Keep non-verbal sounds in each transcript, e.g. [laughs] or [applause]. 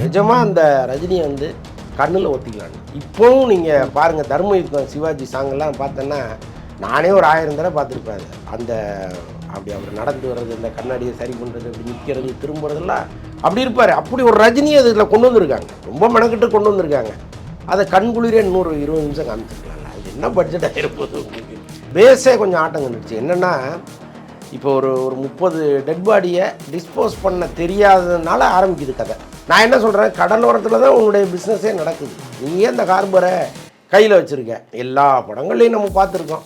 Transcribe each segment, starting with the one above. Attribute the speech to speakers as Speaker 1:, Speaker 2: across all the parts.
Speaker 1: நிஜமாக அந்த ரஜினியை வந்து கண்ணில் ஒத்திக்கலாம் இப்போவும் நீங்கள் பாருங்கள் தர்ம யுத்தம் சிவாஜி சாங்கெல்லாம் பார்த்தோன்னா நானே ஒரு ஆயிரம் தடவை பார்த்துருப்பேன். அந்த அப்படி அவர் நடந்து வர்றது இந்த கண்ணாடியை சரி பண்ணுறது அப்படி நிற்கிறது திரும்புறதெல்லாம் அப்படி இருப்பார். அப்படி ஒரு ரஜினி இதில் கொண்டு வந்திருக்காங்க. ரொம்ப மெனக்கிட்டு கொண்டு வந்திருக்காங்க. அதை கண்குளிரே இன்னொரு இருபது நிமிஷம் காமிச்சிருக்கலாம்ல அது என்ன பட்ஜெட் ஆகிருப்போது உங்களுக்கு? பேஸே கொஞ்சம் ஆட்டம் கண்டுச்சு என்னென்னா இப்போ ஒரு ஒரு முப்பது டெட் பாடியை டிஸ்போஸ் பண்ண தெரியாததுனால ஆரம்பிக்குது கதை. நான் என்ன சொல்கிறேன் கடலோரத்தில் தான் உன்னுடைய பிஸ்னஸே நடக்குது. நீயே இந்த ஹார்பரை கையில் வச்சுருக்க? எல்லா படங்கள்லையும் நம்ம பார்த்துருக்கோம்.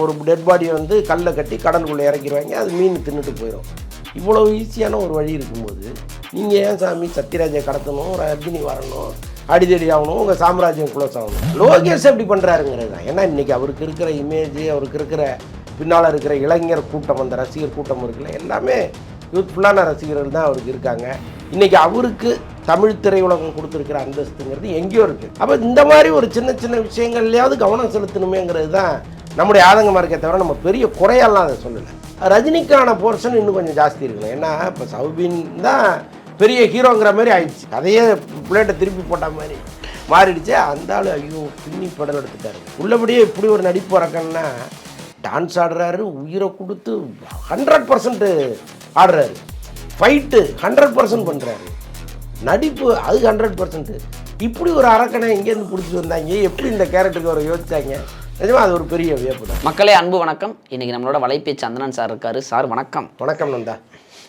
Speaker 1: ஒரு டெட் பாடியை வந்து கல்லை கட்டி கடலுக்குள்ளே இறக்கிடுவாங்க. அது மீன் தின்னுட்டு போயிடும். இவ்வளோ ஈஸியான ஒரு வழி இருக்கும்போது நீங்கள் ஏன் சாமி சத்யராஜை கடத்தணும்? ஒரு அர்ஜினி வரணும். அடிதடி ஆகணும். உங்கள் சாம்ராஜ்யம் குளோஸ் ஆகணும். லோகேஷ் எப்படி பண்ணுறாருங்கிறது தான். ஏன்னா இன்றைக்கி அவருக்கு இருக்கிற இமேஜ் அவருக்கு இருக்கிற பின்னால் இருக்கிற இளைஞர் கூட்டம் அந்த ரசிகர் கூட்டம் இருக்குல்ல எல்லாமே யூத்ஃபுல்லான ரசிகர்கள் தான் அவருக்கு இருக்காங்க. இன்றைக்கி அவருக்கு தமிழ் திரையுலகம் கொடுத்துருக்கிற அந்தஸ்துங்கிறது எங்கேயோ இருக்குது அப்போ இந்த மாதிரி ஒரு சின்ன சின்ன விஷயங்கள்லையாவது கவனம் செலுத்தணுமேங்கிறது தான் நம்முடைய ஆதங்கமாக இருக்கே தவிர நம்ம பெரிய குறையெல்லாம் அதை சொல்லலை. ரஜினிக்கான போர்ஷன் இன்னும் கொஞ்சம் ஜாஸ்தி இருக்கணும் ஏன்னா இப்போ சௌபின் தான் பெரிய ஹீரோங்கிற மாதிரி ஆயிடுச்சு. அதையே பிள்ளைகிட்ட திருப்பி போட்ட மாதிரி மாறிடுச்சு. அந்த ஆள் ஐயோ பின்னி படம் எடுத்துட்டாரு. உள்ளபடியே இப்படி ஒரு நடிப்பு இறக்கன்னா டான்ஸ் ஆடுறாரு உயிரை கொடுத்து ஹண்ட்ரட் பர்சன்ட்டு ஆடுறாரு. ஃபைட்டு ஹண்ட்ரட் பர்சன்ட் பண்ணுறாரு நடிப்பு அது ஹண்ட்ரட் பர்சன்ட் இப்படி ஒரு அரக்கனை எங்கேருந்து பிடிச்சி வந்தாங்க. எப்படி இந்த கேரக்டருக்கு அவர் யோசிச்சாங்க? நிஜமா அது ஒரு பெரிய வியப்பு தான்
Speaker 2: மக்களே அன்பு வணக்கம். இன்னைக்கு நம்மளோட வலைபேச்சு சந்தனன் சார் இருக்காரு. சார் வணக்கம்.
Speaker 1: வணக்கம் நந்தா.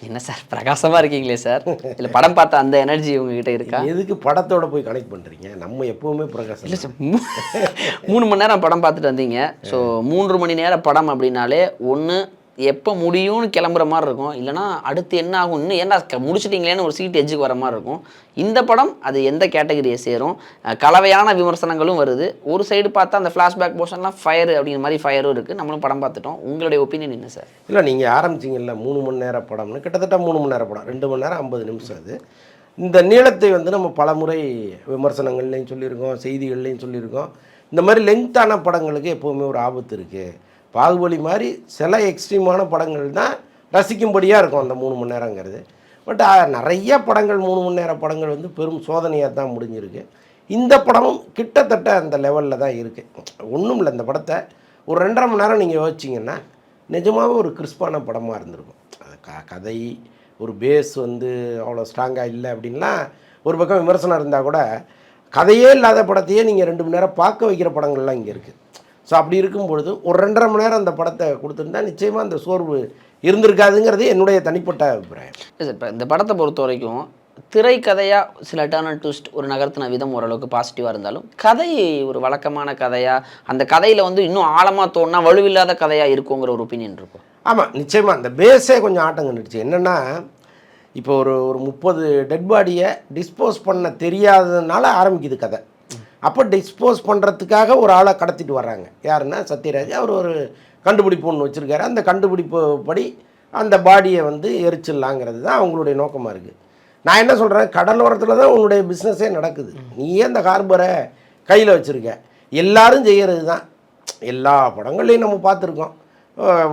Speaker 2: என்ன சார் பிரகாசமா இருக்கீங்களே சார்? இல்ல படம் பார்த்த அந்த எனர்ஜி உங்ககிட்ட இருக்கா?
Speaker 1: எதுக்கு படத்தோட போய் கனெக்ட் பண்ணுறீங்க நம்ம எப்பவுமே
Speaker 2: இல்ல
Speaker 1: பிரகாசம்
Speaker 2: சார் மூ- மூணு மணி நேரம் படம் பார்த்துட்டு வந்தீங்க. ஸோ மூன்று மணி நேர படம் அப்படின்னாலே ஒன்று எப்போ முடியும்னு கிளம்புற மாதிரி இருக்கும். இல்லைனா அடுத்து என்ன ஆகும்? இன்னும் ஏன்னா முடிச்சிட்டிங்களேன்னு ஒரு சீட் எஜ்ஜுக்கு வர மாதிரி இருக்கும். இந்த படம் அது எந்த கேட்டகரியை சேரும்? கலவையான விமர்சனங்களும் வருது. ஒரு சைடு பார்த்தா அந்த ஃப்ளாஷ்பேக் போர்ஷன்லாம் ஃபயர் அப்படிங்கிற மாதிரி ஃபயரும் இருக்குது நம்மளும் படம் பார்த்துட்டோம். உங்களுடைய ஒப்பீனியன் என்ன சார்
Speaker 1: இல்லை நீங்கள் ஆரம்பிச்சிங்கல்ல மூணு மணி நேர படம்னு. கிட்டத்தட்ட மூணு மணி நேர படம். ரெண்டு மணி நேரம் ஐம்பது நிமிஷம் அது. இந்த நீளத்தை வந்து நம்ம பலமுறை விமர்சனங்கள்லையும் சொல்லியிருக்கோம் செய்திகள்லையும் சொல்லியிருக்கோம். இந்த மாதிரி லெங்க்த்தான படங்களுக்கு எப்போவுமே ஒரு ஆபத்து இருக்குது பாகுபலி மாதிரி சில எக்ஸ்ட்ரீமான படங்கள் தான் ரசிக்கும்படியாக இருக்கும் அந்த மூணு மணி நேரங்கிறது. பட் நிறைய படங்கள் மூணு மணி நேர படங்கள் வந்து பெரும் சோதனையாக தான் முடிஞ்சிருக்கு. இந்த படமும் கிட்டத்தட்ட அந்த லெவலில் தான் இருக்குது ஒன்றும் இல்லை இந்த படத்தை ஒரு ரெண்டரை மணி நேரம் நீங்கள் யோசிச்சிங்கன்னா நிஜமாகவே ஒரு கிறிஸ்பான படமாக இருந்திருக்கும். அது க கதை ஒரு பேஸ் வந்து அவ்வளோ ஸ்ட்ராங்காக இல்லை அப்படின்லாம் ஒரு பக்கம் விமர்சனம் இருந்தால் கூட கதையே இல்லாத படத்தையே நீங்கள் ரெண்டு மணி நேரம் பார்க்க வைக்கிற படங்கள்லாம் இங்கே இருக்குது ஸோ அப்படி இருக்கும் பொழுது ஒரு ரெண்டரை மணி நேரம் அந்த படத்தை கொடுத்துருந்தா நிச்சயமாக அந்த சோர்வு இருந்திருக்காதுங்கிறது என்னுடைய தனிப்பட்ட அபிப்பிராயம்.
Speaker 2: சார் இப்போ இந்த படத்தை பொறுத்த வரைக்கும் திரைக்கதையாக சில டர்ன் ட்விஸ்ட் ஒரு நகர்த்தின விதம் ஓரளவுக்கு பாசிட்டிவாக இருந்தாலும் கதை ஒரு வழக்கமான கதையாக அந்த கதையில் வந்து இன்னும் ஆழமாக தோணுனா வலுவில்லாத கதையாக இருக்குங்கிற ஒரு ஒப்பீனியன் இருக்கும்.
Speaker 1: ஆமாம் நிச்சயமாக அந்த பேஸே கொஞ்சம் ஆட்டம் கண்டுடுச்சு. என்னென்னா இப்போ ஒரு ஒரு முப்பது டெட் பாடியை டிஸ்போஸ் பண்ண தெரியாததுனால ஆரம்பிக்குது கதை. அப்போ டிஸ்போஸ் பண்ணுறதுக்காக ஒரு ஆளை கடத்திட்டு வர்றாங்க. யாருன்னா சத்யராஜ். அவர் ஒரு கண்டுபிடிப்பு ஒன்று வச்சுருக்காரு. அந்த கண்டுபிடிப்பு படி அந்த பாடியை வந்து எரிச்சிடலாங்கிறது தான் அவங்களுடைய நோக்கமாக இருக்குது நான் என்ன சொல்கிறேன் கடலோரத்தில் தான் உன்னுடைய பிஸ்னஸே நடக்குது. நீயே அந்த ஹார்பரை கையில் வச்சுருக்க. எல்லாரும் செய்கிறது தான். எல்லா படங்கள்லையும் நம்ம பார்த்துருக்கோம்.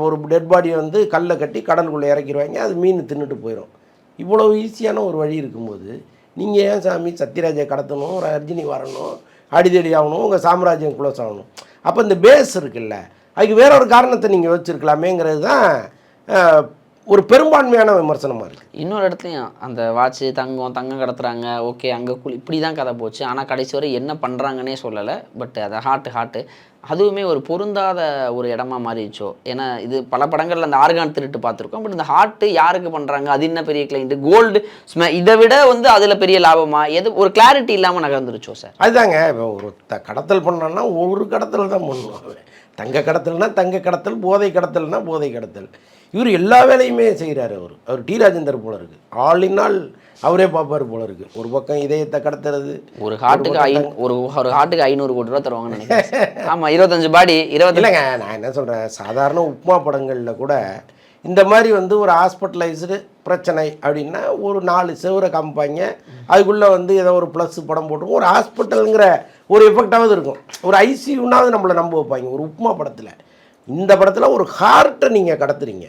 Speaker 1: ஒரு டெட் பாடியை வந்து கல்லை கட்டி கடலுக்குள்ளே இறக்கிடுவாங்க. அது மீன் தின்னுட்டு போயிடும் இவ்வளோ ஈஸியான ஒரு வழி இருக்கும்போது நீங்கள் ஏன் சாமி சத்யராஜை கடத்தணும்? ரஜினி வரணும். அடிதடி ஆகணும் உங்கள் சாம்ராஜ்யம் க்ளோஸ் ஆகணும் அப்போ இந்த பேஸ் இருக்குல்ல அதுக்கு வேற ஒரு காரணத்தை நீங்கள் வச்சுருக்கலாமேங்கிறது தான் ஒரு பெரும்பான்மையான விமர்சனமாக இருக்குது
Speaker 2: இன்னொரு இடத்துலையும் அந்த வாட்சு தங்கம் தங்கம் கடத்துறாங்க ஓகே அங்கே குழி இப்படி தான் கதை போச்சு. ஆனால் கடைசி வரை என்ன பண்ணுறாங்கன்னே சொல்லலை. பட் அதை ஹாட்டு ஹாட்டு அதுவுமே ஒரு பொருந்தாத ஒரு இடமா மாறிடுச்சோ? ஏன்னா இது பல படங்களில் அந்த ஆர்கான் திருட்டு பார்த்துருக்கோம். பட் இந்த ஹார்ட்டு யாருக்கு பண்ணுறாங்க அது என்ன பெரிய கிளைண்ட்டு கோல்டு ஸ்மெ இதை விட வந்து அதில் பெரிய லாபமா? எது ஒரு கிளாரிட்டி இல்லாமல் நகர்ந்துருச்சோ சார்
Speaker 1: அதுதாங்க. இப்போ ஒரு த கடத்தல் பண்ணோன்னா ஒரு கடத்தல் தான் பண்ணுவோம் தங்க கடத்தல்னா தங்க கடத்தல் போதை கடத்தல்னா போதை கடத்தல். இவர் எல்லா வேலையுமே செய்கிறாரு அவர். அவர் டி ராஜேந்தர் போல இருக்கு. ஆல் இன் ஆல் அவரே பார்ப்பார் போல இருக்கு. ஒரு பக்கம் இதயத்தை கடத்துறது
Speaker 2: ஒரு ஹார்ட்டுக்கு ஐ ஒரு ஒரு ஹார்ட்டுக்கு ஐநூறு கோடி ரூபா தருவாங்கன்னு நினைக்கிறேன். [laughs] ஆமாம் இருபத்தஞ்சு பாடி இருபத்தி
Speaker 1: இல்லைங்க நான் என்ன சொல்கிறேன் சாதாரண உப்மா படங்களில் கூட இந்த மாதிரி வந்து ஒரு ஹாஸ்பிட்டலைஸ்டு பிரச்சனை அப்படின்னா ஒரு நாலு செவரை காமிப்பாங்க. அதுக்குள்ளே வந்து ஏதோ ஒரு ப்ளஸ் படம் போட்டு ஒரு ஹாஸ்பிட்டலுங்கிற ஒரு எஃபெக்டாவது இருக்கும். ஒரு ஐசியூனாவது நம்மளை நம்ப வைப்பாங்க. ஒரு உப்மா படத்தில். இந்த படத்தில் ஒரு ஹார்ட்டை நீங்கள் கடத்துறீங்க.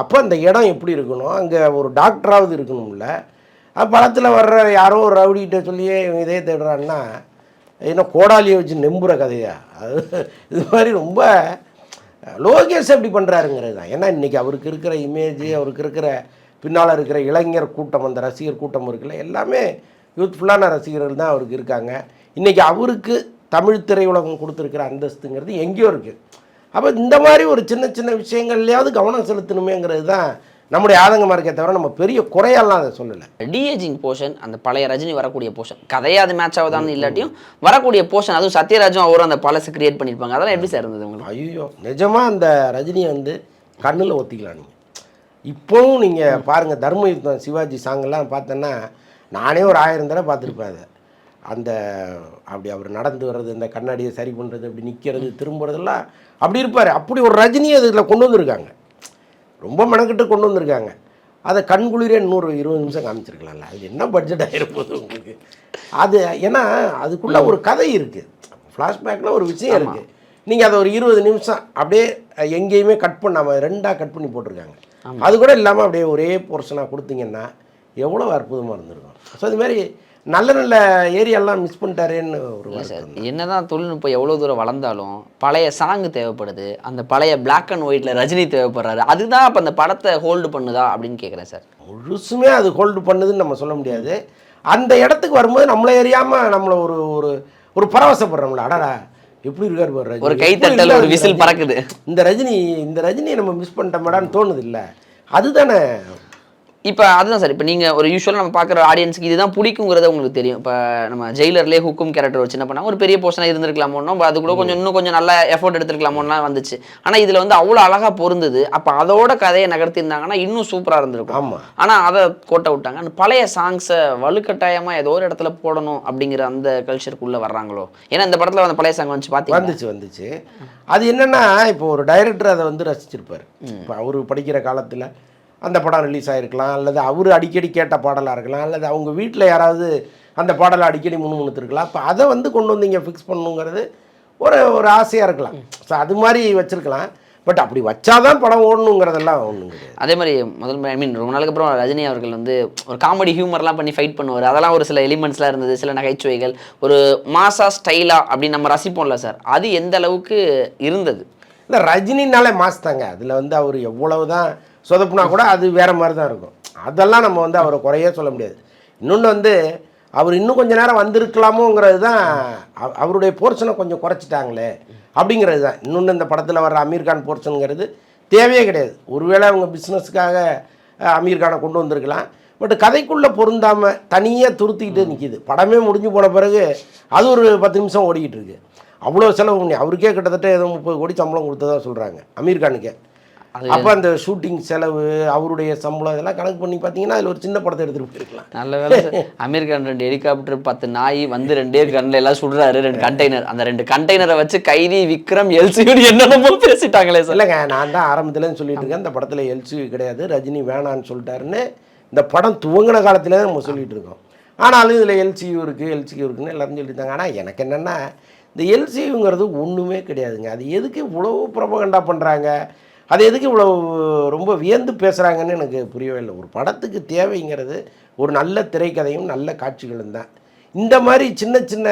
Speaker 1: அப்போ அந்த இடம் எப்படி இருக்கணும்? அங்கே ஒரு டாக்டராவது இருக்கணும்ல. படத்தில் வர்ற யாரோ ஒரு ரவுடிகிட்ட சொல்லியே இவன் இதே தேடுறான்னா என்ன கோடாலியை வச்சு நெம்புற கதையா? அது இது மாதிரி ரொம்ப லோகேஷ் எப்படி பண்ணுறாருங்கிறது தான். ஏன்னா இன்றைக்கி அவருக்கு இருக்கிற இமேஜ் அவருக்கு இருக்கிற பின்னால் இருக்கிற இளைஞர் கூட்டம் அந்த ரசிகர் கூட்டம் இருக்குல்ல எல்லாமே யூத்ஃபுல்லான ரசிகர்கள் தான் அவருக்கு இருக்காங்க. இன்றைக்கி அவருக்கு தமிழ் திரையுலகம் கொடுத்துருக்கிற அந்தஸ்துங்கிறது எங்கேயோ இருக்குது அப்போ இந்த மாதிரி ஒரு சின்ன சின்ன விஷயங்கள்லையாவது கவனம் செலுத்தணுமேங்கிறது தான் நம்முடைய ஆதங்கமாக இருக்கே தவிர நம்ம பெரிய குறையெல்லாம் அதை சொல்லலை.
Speaker 2: டிஏஜிங் போர்ஷன் அந்த பழைய ரஜினி வரக்கூடிய போர்ஷன் கதையா அது மேட்ச் ஆகுதான்னு இல்லாட்டியும் வரக்கூடிய போர்ஷன் அதுவும் சத்யராஜும் அவரும் அந்த பழசு கிரியேட் பண்ணியிருப்பாங்க. அதெல்லாம் எப்படி சார் இருந்தது உங்களுக்கு?
Speaker 1: ஐயோ நிஜமாக அந்த ரஜினியை வந்து கண்ணில் ஒத்திக்கலாம் நீங்கள் இப்போவும் நீங்கள் பாருங்கள் தர்மயுத்தம் சிவாஜி சாங்கெல்லாம் பார்த்தோன்னா நானே ஒரு ஆயிரம் தடவை பார்த்துருப்பேன் அதை. அந்த அப்படி அவர் நடந்து வர்றது இந்த கண்ணாடியை சரி பண்ணுறது அப்படி நிற்கிறது திரும்புறதெல்லாம் அப்படி இருப்பார். அப்படி ஒரு ரஜினியை அதில் கொண்டு வந்திருக்காங்க. ரொம்ப மெனக்கிட்டு கொண்டு வந்திருக்காங்க. அதை கண்குளிரே இன்னொரு இருபது நிமிஷம் காமிச்சிருக்கலாம்ல. அது என்ன பட்ஜெட் ஆகிருப்போது உங்களுக்கு? அது ஏன்னா அதுக்குள்ள ஒரு கதை இருக்குது ஃப்ளாஷ்பேக்கில் ஒரு விஷயம் இருக்குது நீங்கள் அதை ஒரு இருபது நிமிஷம் அப்படியே எங்கேயுமே கட் பண்ணாமல் ரெண்டாக கட் பண்ணி போட்டிருக்காங்க. அது கூட இல்லாமல் அப்படியே ஒரே போர்ஷனாக கொடுத்தீங்கன்னா எவ்வளோ அற்புதமாக இருந்திருக்கும். ஸோ இது மாதிரி நல்ல நல்ல ஏரியாலாம் மிஸ் பண்ணிட்டாரேன்னு ஒரு தான்.
Speaker 2: என்னதான் தொழில்நுட்பம் எவ்வளோ தூரம் வளர்ந்தாலும் பழைய சாங் தேவைப்படுது அந்த பழைய Black அண்ட் ஒயிட்ல ரஜினி தேவைப்படுறாரு அதுதான் அப்போ அந்த படத்தை ஹோல்டு பண்ணுதா அப்படின்னு கேட்குறேன் சார்.
Speaker 1: முழுசுமே அது ஹோல்டு பண்ணுதுன்னு நம்ம சொல்ல முடியாது. அந்த இடத்துக்கு வரும்போது நம்மளை அறியாமல் நம்மளை ஒரு ஒரு ஒரு பரவசப்படுறோம்ல அடடா எப்படி இருக்காரு பாரு
Speaker 2: ஒரு கைத்தட்டல் ஒரு விசில்? பறக்குது.
Speaker 1: இந்த ரஜினி இந்த ரஜினியை நம்ம மிஸ் பண்ணிட்டோம்டான்னு தோணுது இல்லை. அதுதானே.
Speaker 2: இப்போ அதுதான் சார் இப்போ நீங்கள் ஒரு யூஸ்வலாக நம்ம பார்க்குற ஆடியன்ஸ்க்கு இதுதான் பிடிக்குங்கிறத உங்களுக்கு தெரியும். இப்போ நம்ம ஜெயிலர்லேயே ஹுக்கும் கேரக்டர் ஒரு சின்ன பண்ணா ஒரு பெரிய போர்ஷனாக இருந்திருக்கலாமோனோ அது கூட கொஞ்சம் இன்னும் கொஞ்சம் நல்ல எஃபோர்ட் எடுத்துருக்கலாமோலாம் வந்துச்சு. ஆனால் இதில் வந்து அவ்வளோ அழகாக பொருந்தது. அப்போ அதோட கதையை நகர்த்தியிருந்தாங்கன்னா இன்னும் சூப்பராக இருந்திருக்கும்.
Speaker 1: ஆமாம்
Speaker 2: ஆனால் அதை கோட்டை விட்டாங்க அந்த பழைய சாங்ஸை வலுக்கட்டாயமாக ஏதோ ஒரு இடத்துல போடணும் அப்படிங்கிற அந்த கல்ச்சருக்குள்ளே வர்றாங்களோ? ஏன்னா இந்த படத்தில் அந்த பழைய சாங் வந்துச்சு பார்த்தீங்கன்னா
Speaker 1: வந்துச்சு வந்துச்சு. அது என்னன்னா இப்போ ஒரு டைரக்டர் அதை வந்து ரசிச்சிருப்பார். இப்போ அவர் படிக்கிற காலத்தில் அந்த படம் ரிலீஸ் ஆகிருக்கலாம் அல்லது அவர் அடிக்கடி கேட்ட பாடலாக இருக்கலாம் அல்லது அவங்க வீட்டில் யாராவது அந்த பாடலை அடிக்கடி முணுமுணுத்துருக்கலாம். அப்போ அதை வந்து கொண்டு வந்து இங்கே ஃபிக்ஸ் பண்ணணுங்கிறது ஒரு ஒரு ஆசையாக இருக்கலாம். ஸோ அது மாதிரி வச்சுருக்கலாம். பட் அப்படி வச்சாதான் படம் ஓடணுங்கிறதெல்லாம் கிடையாது.
Speaker 2: அதே மாதிரி முதல் ஐ மீன் ரொம்ப நாளுக்கு அப்புறம் ரஜினி அவர்கள் வந்து ஒரு காமெடி ஹியூமர்லாம் பண்ணி ஃபைட் பண்ணுவார். அதெல்லாம் ஒரு சில எலிமெண்ட்ஸ்லாம் இருந்தது சில நகைச்சுவைகள். ஒரு மாசா ஸ்டைலா அப்படின்னு நம்ம ரசிப்போம்ல சார் அது எந்த அளவுக்கு இருந்தது?
Speaker 1: இல்லை ரஜினினாலே மாஸ் தாங்க. அதில் வந்து அவர் எவ்வளவு தான் சொதப்புனா கூட அது வேற மாதிரி தான் இருக்கும். அதெல்லாம் நம்ம வந்து அவரை குறையே சொல்ல முடியாது. இன்னொன்று வந்து அவர் இன்னும் கொஞ்ச நேரம் வந்திருக்கலாமோங்கிறது தான் அவ- அவருடைய போர்ஷனை கொஞ்சம் குறைச்சிட்டாங்களே அப்படிங்கிறது தான் இன்னொன்று இந்த படத்தில் வர்ற அமீர் கான் போர்ஷனுங்கிறது தேவையே கிடையாது. ஒருவேளை அவங்க பிஸ்னஸுக்காக அமீர் கானை கொண்டு வந்திருக்கலாம். பட் கதைக்குள்ளே பொருந்தாமல் தனியாக துருத்திக்கிட்டு நிற்கிது படமே முடிஞ்சு போன பிறகு அது ஒரு பத்து நிமிஷம் ஓடிக்கிட்டு இருக்கு. அவ்வளோ செலவு பண்ணி அவருக்கே கிட்டத்தட்ட ஏதோ முப்பது கோடி சம்பளம் கொடுத்ததா சொல்கிறாங்க அமீர் கானுக்கே. அப்போ அந்த ஷூட்டிங் செலவு அவருடைய சம்பளம் இதெல்லாம் கணக்கு பண்ணி பார்த்தீங்கன்னா அதில் ஒரு சின்ன படத்தை எடுத்துகிட்டு போயிருக்கலாம்.
Speaker 2: நல்ல வேலை சார். அமீர் கான் ரெண்டு ஹெலிகாப்டர் பத்து நாய் வந்து ரெண்டே கண்ணில் எல்லாம் சுடுறாரு ரெண்டு கண்டெய்னர் அந்த ரெண்டு கண்டெய்னரை வச்சு கைதி விக்ரம் எல்சியூடி என்னென்னமோ பேசிட்டாங்களே சார்.
Speaker 1: இல்லைங்க நான் தான் ஆரம்பத்துலேருந்து சொல்லிட்டு இருக்கேன். இந்த படத்தில் எல்சி கிடையாது ரஜினி வேணான்னு சொல்லிட்டாருன்னு இந்த படம் துவங்கின காலத்துல நம்ம சொல்லிட்டு இருக்கோம். ஆனாலும் இதில் எல்சியூ இருக்குது எல்சியூ இருக்குன்னு எல்லாரும் சொல்லியிருந்தாங்க ஆனால் எனக்கு என்னென்னா இந்த எல்சியூங்கிறது ஒன்றுமே கிடையாதுங்க. அது எதுக்கு இவ்வளவு ப்ரொபகண்டா பண்ணுறாங்க அது எதுக்கு இவ்வளோ ரொம்ப வியந்து பேசுகிறாங்கன்னு எனக்கு புரியவே இல்லை. ஒரு படத்துக்கு தேவைங்கிறது ஒரு நல்ல திரைக்கதையும் நல்ல காட்சிகளும் தான். இந்த மாதிரி சின்ன சின்ன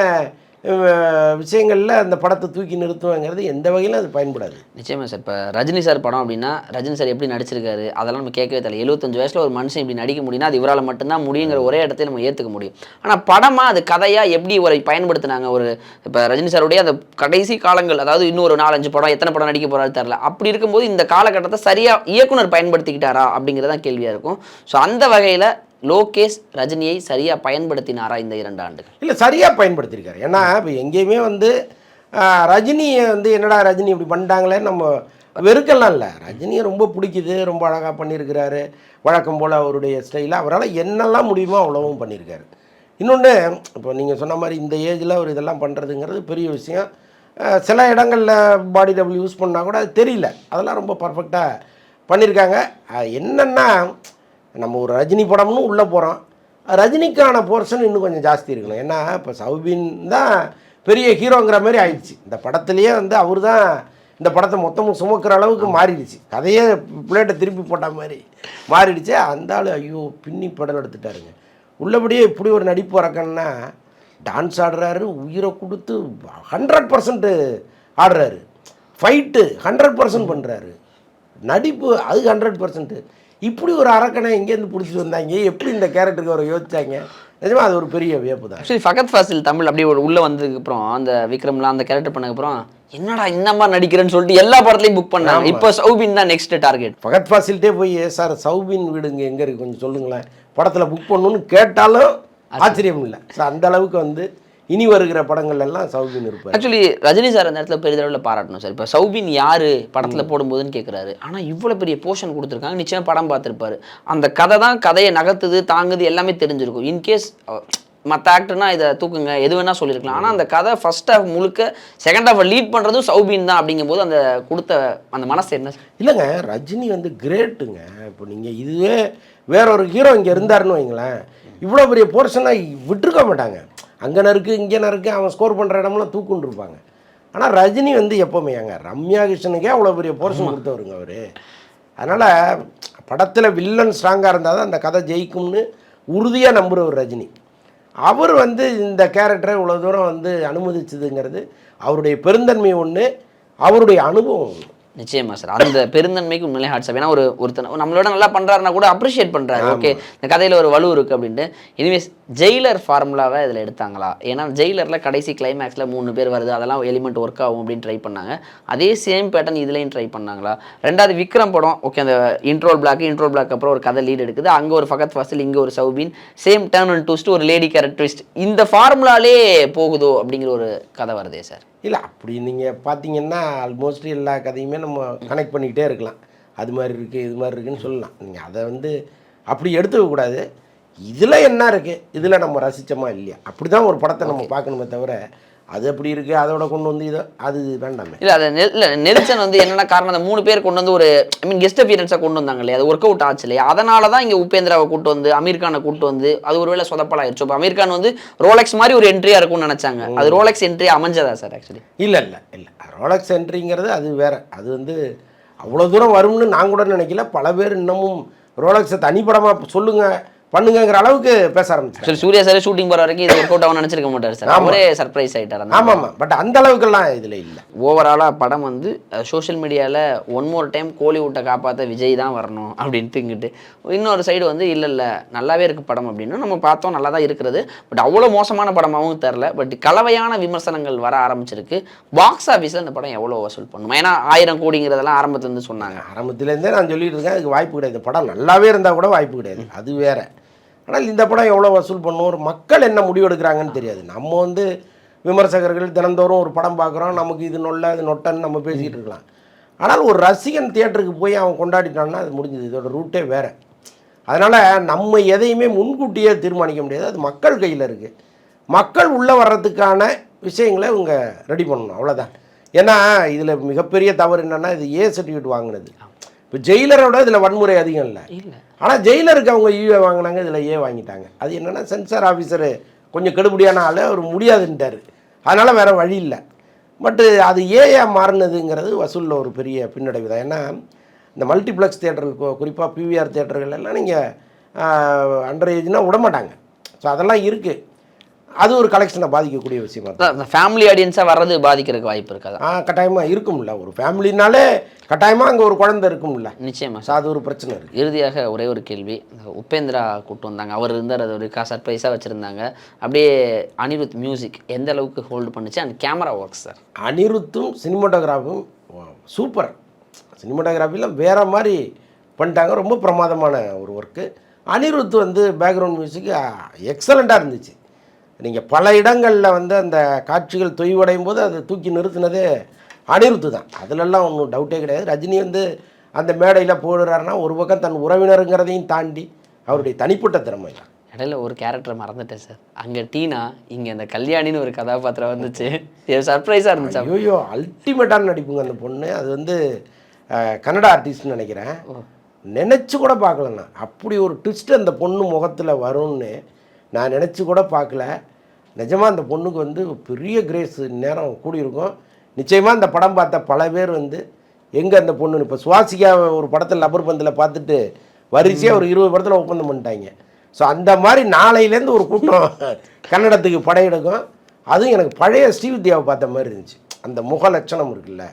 Speaker 1: விஷயங்களில் அந்த படத்தை தூக்கி நிறுத்துவாங்கிறது எந்த வகையிலும் அது பயன்படாது.
Speaker 2: நிச்சயமாக சார். இப்போ ரஜினி சார் படம் அப்படின்னா ரஜினி சார் எப்படி நடிச்சிருக்காரு அதெல்லாம் நம்ம கேட்கவே தெரியல எழுபத்தஞ்சு வயசில் ஒரு மனுஷன் இப்படி நடிக்க முடியும்னா அது இவரால் மட்டும்தான் முடியுங்கிற ஒரே இடத்தையும் நம்ம ஏற்றுக்க முடியும். ஆனால் படமாக அது கதையாக எப்படி ஒரு பயன்படுத்தினாங்க? ஒரு இப்போ ரஜினி சாருடைய அந்த கடைசி காலங்கள் அதாவது இன்னொரு நாலஞ்சு படம் எத்தனை படம் நடிக்க போகிறாரு தெரில அப்படி இருக்கும்போது இந்த காலகட்டத்தை சரியாக இயக்குனர் பயன்படுத்திக்கிட்டாரா அப்படிங்கிறதான் கேள்வியாக இருக்கும். ஸோ அந்த வகையில் லோகேஷ் ரஜினியை சரியாக பயன்படுத்தினாரா இந்த இரண்டு ஆண்டுகள்?
Speaker 1: இல்லை சரியாக பயன்படுத்தியிருக்காரு ஏன்னா இப்போ எங்கேயுமே வந்து ரஜினியை வந்து என்னடா ரஜினி இப்படி பண்ணிட்டாங்களே நம்ம வெறுக்கலாம் இல்லை. ரஜினியை ரொம்ப பிடிக்குது ரொம்ப அழகாக பண்ணியிருக்கிறாரு. வழக்கம் போல் அவருடைய ஸ்டைலில் அவரால் என்னெல்லாம் முடியுமோ அவ்வளவும் பண்ணியிருக்காரு. இன்னொன்று இப்போ நீங்கள் சொன்ன மாதிரி இந்த ஏஜில் அவர் இதெல்லாம் பண்ணுறதுங்கிறது பெரிய விஷயம். சில இடங்களில் பாடி டபுள் யூஸ் பண்ணால் கூட அது தெரியல. அதெல்லாம் ரொம்ப பர்ஃபெக்டாக பண்ணியிருக்காங்க. என்னென்னா நம்ம ஒரு ரஜினி படம்னு உள்ளே போகிறோம் ரஜினிக்கான போர்ஷன் இன்னும் கொஞ்சம் ஜாஸ்தி இருக்கணும். ஏன்னா இப்போ சௌபின் தான் பெரிய ஹீரோங்கிற மாதிரி ஆயிடுச்சு. இந்த படத்துலேயே வந்து அவர் தான் இந்த படத்தை மொத்தமும் சுமக்கிற அளவுக்கு மாறிடுச்சு. கதையே பிளேட்டை திருப்பி போட்ட மாதிரி மாறிடுச்சு. அந்த ஆள் ஐயோ பின்னி படம் எடுத்துட்டாருங்க. உள்ளபடியே இப்படி ஒரு நடிப்பு வரக்கன்னா டான்ஸ் ஆடுறாரு உயிரை கொடுத்து ஹண்ட்ரட் பர்சன்ட் ஆடுறாரு. ஃபைட்டு ஹண்ட்ரட் பர்சன்ட் பண்ணுறாரு நடிப்பு அது ஹண்ட்ரட் பர்சன்ட் இப்படி ஒரு அரக்கனை எங்கேருந்து பிடிச்சிட்டு வந்தாங்க? எப்படி இந்த கேரக்டருக்கு அவர் யோசிச்சாங்க? நிஜமா அது ஒரு பெரிய வியப்பு தான்.
Speaker 2: ஆக்சுவலி ஃபகத் ஃபாசில் தமிழ் அப்படியே ஒரு உள்ள வந்ததுக்கு அப்புறம் அந்த விக்ரம்லாம் அந்த கேரக்டர் பண்ணதுக்கு அப்புறம் என்னடா இந்த மாதிரி நடிக்கிறேன்னு சொல்லிட்டு எல்லா படத்துலையும் புக் பண்ணாங்க. இப்போ சௌபின் தான் நெக்ஸ்ட் டார்கெட்
Speaker 1: ஃபகத் ஃபாசில்ட்டே போய் சார் சௌபின் வீடுங்க எங்கே இருக்குது கொஞ்சம் சொல்லுங்களேன். படத்தில் புக் பண்ணணும்னு கேட்டாலும் ஆச்சரியம் இல்லை. ஸோ அந்த அளவுக்கு வந்து இனி வருகிற படங்கள் எல்லாம் சௌபின் இருப்பார்.
Speaker 2: ஆக்சுவலி ரஜினி சார் அந்த இடத்துல பெரிதளவில் பாராட்டணும் சார். இப்போ சௌபின் யாரு படத்தில் போடும்போதுன்னு கேட்குறாரு ஆனால் இவ்வளோ பெரிய போர்ஷன் கொடுத்துருக்காங்க. நிச்சயம் படம் பார்த்துருப்பாரு. அந்த கதை தான் கதையை நகர்த்துது தாங்குது எல்லாமே தெரிஞ்சிருக்கும். இன்கேஸ் மற்ற ஆக்டர்னா இதை தூக்குங்க எது வேணா சொல்லியிருக்கலாம் ஆனால் அந்த கதை ஃபர்ஸ்ட் ஹாஃப் முழுக்க செகண்ட் ஹாஃப் லீட் பண்ணுறதும் சௌபின் தான் அப்படிங்கும்போது அந்த கொடுத்த அந்த மனசு என்ன?
Speaker 1: இல்லைங்க ரஜினி வந்து கிரேட்டுங்க இப்போ நீங்கள் இதுவே வேற ஒரு ஹீரோ இங்கே இருந்தாருன்னு வைங்களேன். இவ்வளோ பெரிய போர்ஷனாக விட்டுருக்க மாட்டாங்க. அங்கே நறுக்கு இங்கே நறுக்கு அவன் ஸ்கோர் பண்ணுற இடம்லாம் தூக்குன்னு இருப்பாங்க ஆனால் ரஜினி வந்து எப்போவுமே அங்க ரம்யா கிருஷ்ணனுக்கே அவ்வளோ பெரிய போர்ஷன் கொடுத்தவருங்க அவர். அதனால் படத்தில் வில்லன் ஸ்ட்ராங்காக இருந்தால் தான் அந்த கதை ஜெயிக்கும்னு உறுதியாக நம்புகிறவர் ரஜினி. அவர் வந்து இந்த கேரக்டரை இவ்வளோ தூரம் வந்து அனுமதிச்சதுங்கிறது அவருடைய பெருந்தன்மை ஒன்று அவருடைய அனுபவம் ஒன்று
Speaker 2: நிச்சயமா சார். அந்த பெருந்தன்மைக்கு உண்மையிலே ஹாட்ஸ் ஏன்னா ஒரு ஒருத்தன் நம்மளோட நல்லா பண்றாருன்னா கூட அப்ரிஷியேட் பண்றாரு. ஓகே இந்த கதையில ஒரு வலு இருக்கு அப்படின்ட்டு. எனிவேஸ் ஜெயிலர் ஃபார்முலாவை இதில் எடுத்தாங்களா? ஏன்னா ஜெயிலரில் கடைசி கிளைமேக்ஸில் மூணு பேர் வருது. அதெல்லாம் எலிமெண்ட் ஒர்க் ஆகும் அப்படின்னு ட்ரை பண்ணாங்க. அதே சேம் பேட்டர்ன் இதுலேயும் ட்ரை பண்ணாங்களா? ரெண்டாவது விக்ரம் படம். ஓகே அந்த இன்ட்ரோல் பிளாக் இன்ட்ரோல் பிளாக் அப்புறம் ஒரு கதை லீட் எடுக்குது. அங்கே ஒரு ஃபகத் ஃபாசில் இங்கே ஒரு Soubin. Same turn and twist ஒரு லேடி கேரக்டரிஸ்ட் இந்த ஃபார்முலாலே போகுதோ அப்படிங்கிற ஒரு கதை வருதே சார்.
Speaker 1: இல்லை அப்படி நீங்கள் பார்த்தீங்கன்னா ஆல்மோஸ்ட் எல்லா கதையுமே நம்ம கனெக்ட் பண்ணிக்கிட்டே இருக்கலாம். அது மாதிரி இருக்குது இது மாதிரி இருக்குன்னு சொல்லலாம். நீங்கள் அதை வந்து அப்படி எடுத்துக்க கூடாது. இதில் என்ன இருக்குது இதில் நம்ம ரசிச்சோமா இல்லையா? அப்படி தான் ஒரு படத்தை நம்ம பார்க்கணுமே தவிர அது அப்படி இருக்குது அதோட கொண்டு வந்து இதோ அது வேண்டாமே.
Speaker 2: இல்ல அது இல்ல நெரிசன் வந்து என்னென்ன காரணம் அந்த மூணு பேர் கொண்டு வந்து ஒரு ஐ மீன் கெஸ்ட் அப்பியரன்ஸை கொண்டு வந்தாங்க இல்லையா? அது ஒர்க் அவுட் ஆச்சு இல்லையா? அதனால தான் இங்கே உபேந்திராவை கூட்டு வந்து அமீர் கானை கூட்டு வந்து அது ஒருவேளை சொதப்பலாயிருச்சு. இப்போ அமீர் கான் வந்து ரோலெக்ஸ் மாதிரி ஒரு என்ட்ரியா இருக்கும்னு நினைச்சாங்க. அது ரோலெக்ஸ் என்ட்ரி அமைஞ்சதா சார் ஆக்சுவலி
Speaker 1: இல்லை இல்லை இல்லை. ரோலக்ஸ் என்ட்ரிங்கிறது அது வேற. அது வந்து அவ்வளோ தூரம் வரும்னு நான் கூட நினைக்கல. பல பேர் இன்னமும் ரோலக்ஸை தனிப்படமாக சொல்லுங்க. பண்ணுங்கங்கிற அளவுக்கு பேச ஆரம்பிச்சாங்க
Speaker 2: சரி சூர்யா சார் ஷூட்டிங் போற வரைக்கும் இது ஒர்க் அவுட் ஆகும் நினைச்சிருக்க மாட்டார் சார் அவரே சர்ப்ரைஸ் ஆயிட்டார் அந்த
Speaker 1: ஆமாம் ஆமாம் பட் அந்த அளவுக்கெல்லாம் இதில் இல்லை.
Speaker 2: ஓவராலாக படம் வந்து சோஷியல் மீடியாவில் ஒன் மோர் டைம் கோலிவுட்டை காப்பாற்ற விஜய் தான் வரணும் அப்படின்ட்டு இங்கிட்டு. இன்னொரு சைடு வந்து இல்லை இல்லை நல்லாவே இருக்குது படம் அப்படின்னு நம்ம பார்த்தோம். நல்லா தான் இருக்கிறது. பட் அவ்வளோ மோசமான படமாகவும் தெரில பட் கலவையான விமர்சனங்கள் வர ஆரம்பிச்சிருக்கு. பாக்ஸ் ஆஃபீஸில் இந்த படம் எவ்வளோ வசூல் பண்ணும்? ஏன்னா ஆயிரம் கோடிங்கிறதெல்லாம் ஆரம்பத்துலேருந்து சொன்னாங்க.
Speaker 1: ஆரம்பத்துலேருந்தே நான் சொல்லிட்டு இருக்கேன் அதுக்கு வாய்ப்பு கிடையாது. இந்த படம் நல்லாவே இருந்தால் கூட வாய்ப்பு கிடையாது. அது வேற. ஆனால் இந்த படம் எவ்வளோ வசூல் பண்ணும்? ஒரு மக்கள் என்ன முடிவு எடுக்கிறாங்கன்னு தெரியாது. நம்ம வந்து விமர்சகர்கள் தினந்தோறும் ஒரு படம் பார்க்குறோம். நமக்கு இது நொல்ல அது நொட்டன்னு நம்ம பேசிக்கிட்டு இருக்கலாம். ஆனால் ஒரு ரசிகன் தியேட்டருக்கு போய் அவன் கொண்டாடிட்டான்னா அது முடிஞ்சது. இதோட ரூட்டே வேறு. அதனால் நம்ம எதையுமே முன்கூட்டியே தீர்மானிக்க முடியாது. அது மக்கள் கையில் இருக்குது மக்கள் உள்ளே வர்றதுக்கான விஷயங்களை இவங்க ரெடி பண்ணணும். அவ்வளோதான் ஏன்னா இதில் மிகப்பெரிய தவறு என்னென்னா இது ஏ சர்டிஃபிகேட் வாங்கினது. இப்போ ஜெயிலரோட இதில் வன்முறை அதிகம் இல்லை.
Speaker 2: இல்லை.
Speaker 1: ஆனால் ஜெயிலருக்கு அவங்க யூஏ வாங்கினாங்க இதில் ஏ வாங்கிட்டாங்க. அது என்னென்னா சென்சார் ஆஃபீஸரு கொஞ்சம் கெடுபடியான ஆள் அவர் முடியாதுன்ட்டார். அதனால் வேறு வழி இல்லை. பட்டு அது ஏயா மாறினதுங்கிறது வசூலில் ஒரு பெரிய பின்னடைவு தான். ஏன்னா இந்த மல்டிப்ளெக்ஸ் தேட்டருக்கு குறிப்பாக பிவிஆர் தேட்டர்கள் எல்லாம் நீங்கள் அண்டர் ஏஜ்னால் விட மாட்டாங்க ஸோ அதெல்லாம் இருக்குது அது ஒரு கலெக்ஷனை பாதிக்கக்கூடிய விஷயமா தான்
Speaker 2: ஃபேமிலி ஆடியன்ஸாக வர்றது பாதிக்கிறதுக்கு வாய்ப்பு இருக்காதா
Speaker 1: ஆ கட்டாயமாக இருக்கும்ல. ஒரு ஃபேமிலினாலே கட்டாயமாக அங்கே ஒரு குழந்தை இருக்கும்ல.
Speaker 2: நிச்சயமா.
Speaker 1: ஸோ அது ஒரு பிரச்சனை இருக்குது
Speaker 2: இறுதியாக ஒரே ஒரு கேள்வி. உபேந்திரா கூட்டு வந்தாங்க. அவர் இருந்தார் அது ஒரு சர்ப்ரைஸாக வச்சுருந்தாங்க. அப்படியே அனிருத் மியூசிக் எந்த அளவுக்கு ஹோல்டு பண்ணுச்சு? அண்ட் கேமரா ஒர்க் சார்
Speaker 1: அனிருத்தும் சினிமாட்டோகிராஃபும் சூப்பர் சினிமாட்டோகிராஃபியில் வேற மாதிரி பண்ணிட்டாங்க. ரொம்ப பிரமாதமான ஒரு ஒர்க்கு அனிருத் வந்து பேக்ரவுண்ட் மியூசிக் எக்ஸலண்ட்டாக இருந்துச்சு. நீங்கள் பல இடங்களில் வந்து அந்த காட்சிகள் தொய்வடையும் போது அதை தூக்கி நிறுத்தினதே அனிருத்து தான். அதிலெல்லாம் ஒன்றும் டவுட்டே கிடையாது. ரஜினி வந்து அந்த மேடையில் போடுறாருன்னா ஒரு பக்கம் தன் உறவினருங்கிறதையும் தாண்டி அவருடைய தனிப்பட்ட திறமை தான்.
Speaker 2: இடையில ஒரு கேரக்டர் மறந்துட்டேன் சார். அங்கே டீனா இங்கே அந்த கல்யாணின்னு ஒரு கதாபாத்திரம் வந்துச்சு. சர்ப்ரைஸாக இருந்துச்சு.
Speaker 1: ஐயோ அல்டிமேட்டான நடிப்புங்க அந்த பொண்ணு. அது வந்து கன்னடா ஆர்டிஸ்ட்னு நினைக்கிறேன். நினச்சி கூட பார்க்கல நான் அப்படி ஒரு ட்விஸ்ட் அந்த பொண்ணு முகத்தில் வரும்னு நான் நினச்சி கூட பார்க்கல. நிஜமாக அந்த பொண்ணுக்கு வந்து பெரிய கிரேஸ் நேரம் கூடியிருக்கும். நிச்சயமாக அந்த படம் பார்த்த பல பேர் வந்து எங்கே அந்த பொண்ணுன்னு இப்போ சுவாசிகா ஒரு படத்தில் லப்பர் பந்தில் பார்த்துட்டு வரிசையாக ஒரு இருபது படத்தில் ஒப்பந்தம் பண்ணிட்டாங்க. ஸோ அந்த மாதிரி நாளையிலேருந்து ஒரு கூட்டம் கன்னடத்துக்கு படையெடுக்கும். அதுவும் எனக்கு பழைய ஸ்ரீவித்யாவை பார்த்த மாதிரி இருந்துச்சு. அந்த முக லட்சணம் இருக்குல்ல.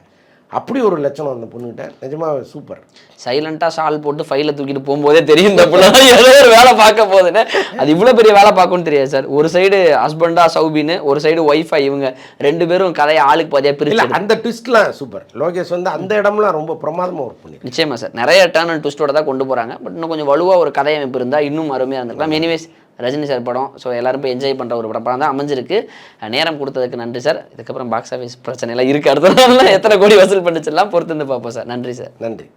Speaker 1: அப்படி ஒரு லட்சணம் அந்த பொண்ணுகிட்ட. நிஜமாக சூப்பர்
Speaker 2: சைலண்டாக ஷால் போட்டு ஃபைலை தூக்கிட்டு போகும்போதே தெரியும் இந்த புள்ள ஏதோ ஒரு வேலை பார்க்க போகுதுன்னு. அது இவ்வளோ பெரிய வேலை பார்க்கும்னு தெரியாது சார் ஒரு சைடு ஹஸ்பண்டா சௌபின்னு ஒரு சைடு ஒய்ஃபா இவங்க. ரெண்டு பேரும் கதையை ஆளுக்கு பாதியாக பிரிச்சு
Speaker 1: அந்த ட்விஸ்ட்லாம் சூப்பர் லோகேஷ் வந்து அந்த இடம்லாம் ரொம்ப பிரமாதமாக ஒர்க் பண்ணிருக்கு
Speaker 2: நிச்சயமா சார் நிறைய டேர்ன் அண்ட் ட்விஸ்டோட தான் கொண்டு போறாங்க. பட் இன்னும் கொஞ்சம் வலுவா ஒரு கதையமைப்பு இருந்தால் இன்னும் அருமையாக இருந்திருக்கலாம். எனிவேஸ் ரஜினி சார் படம். ஸோ எல்லாரும் போய் என்ஜாய் பண்ணுற ஒரு படம் தான் அமைஞ்சிருக்கு. நேரம் கொடுத்ததுக்கு நன்றி சார் இதுக்கப்புறம் பாக்ஸ் ஆஃபீஸ் பிரச்சனை எல்லாம் அடுத்த நாள்ல எத்தனை கோடி வசூல் பண்ணிச்சிடலாம் பொறுத்து வந்து பார்ப்போம் சார் நன்றி சார்
Speaker 1: நன்றி.